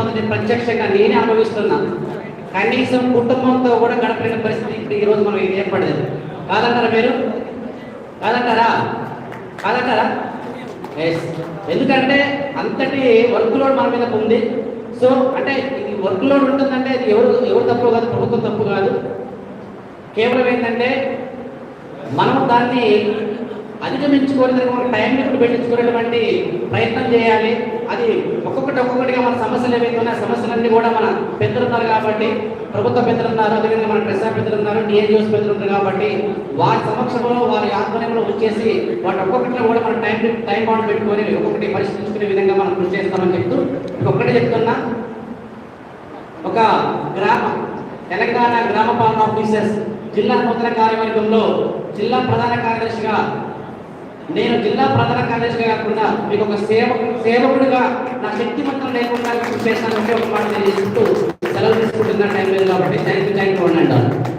ఇబ్బందిని ప్రత్యక్షంగా నేనే అనుభవిస్తున్నాను కనీసం కుటుంబంతో కూడా గడపలేని పరిస్థితి ఇప్పుడు ఈ రోజు మనం ఏర్పడలేదు. కాదంటారా మీరు? కాదంటారా? కాదంటారా? ఎస్ ఎందుకంటే అంతటి వర్క్ లోడ్ మన మీద ఉంది. సో అంటే ఇది వర్క్ లోడ్ ఉంటుందంటే అది ఎవరు ఎవరు తప్పు కాదు ప్రభుత్వం తప్పు కాదు. కేవలం ఏంటంటే మనం దాన్ని అధిగమించుకోవడానికి మనం టైం లిమిట్ పెట్టించుకునేటువంటి ప్రయత్నం చేయాలి. అది సమస్యలు ఏవైతే ఉన్నాయో సమస్యలన్నీ కూడా మన పెద్దలు ఉన్నారు కాబట్టి ప్రభుత్వ పెద్దలు ఉన్నారు అదేవిధంగా మన ప్రసాద్ పెద్దలు ఉన్నారు డిఎన్జిఓస్ పెద్దలు ఉన్నారు కాబట్టి వారి సమక్షంలో వారి ఆధ్వర్యంలో వచ్చేసి వాటి ఒక్కొక్కటిలో కూడా మనం టైం టైం బాండ్ పెట్టుకొని ఒక్కొక్కటి పరిశీలించుకునే విధంగా మనం కృషి చేస్తామని చెప్తూ ఒక్కటే చెప్తున్నా. ఒక గ్రామ తెలంగాణ గ్రామ పాలన ఆఫీసర్స్ జిల్లా నూతన కార్యవర్గంలో జిల్లా ప్రధాన కార్యదర్శిగా నేను జిల్లా ప్రధాన కార్యదర్శిగా కాకుండా మీకు ఒక సేవ సేవకుడిగా నా శక్తి మంత్రం లేకుండా కృషి ఒక మాట తెలియజేస్తూ సెలవు తీసుకుంటున్న టైం లేదు కాబట్టి థ్యాంక్ యూ థ్యాంక్ యూ అన్నాడు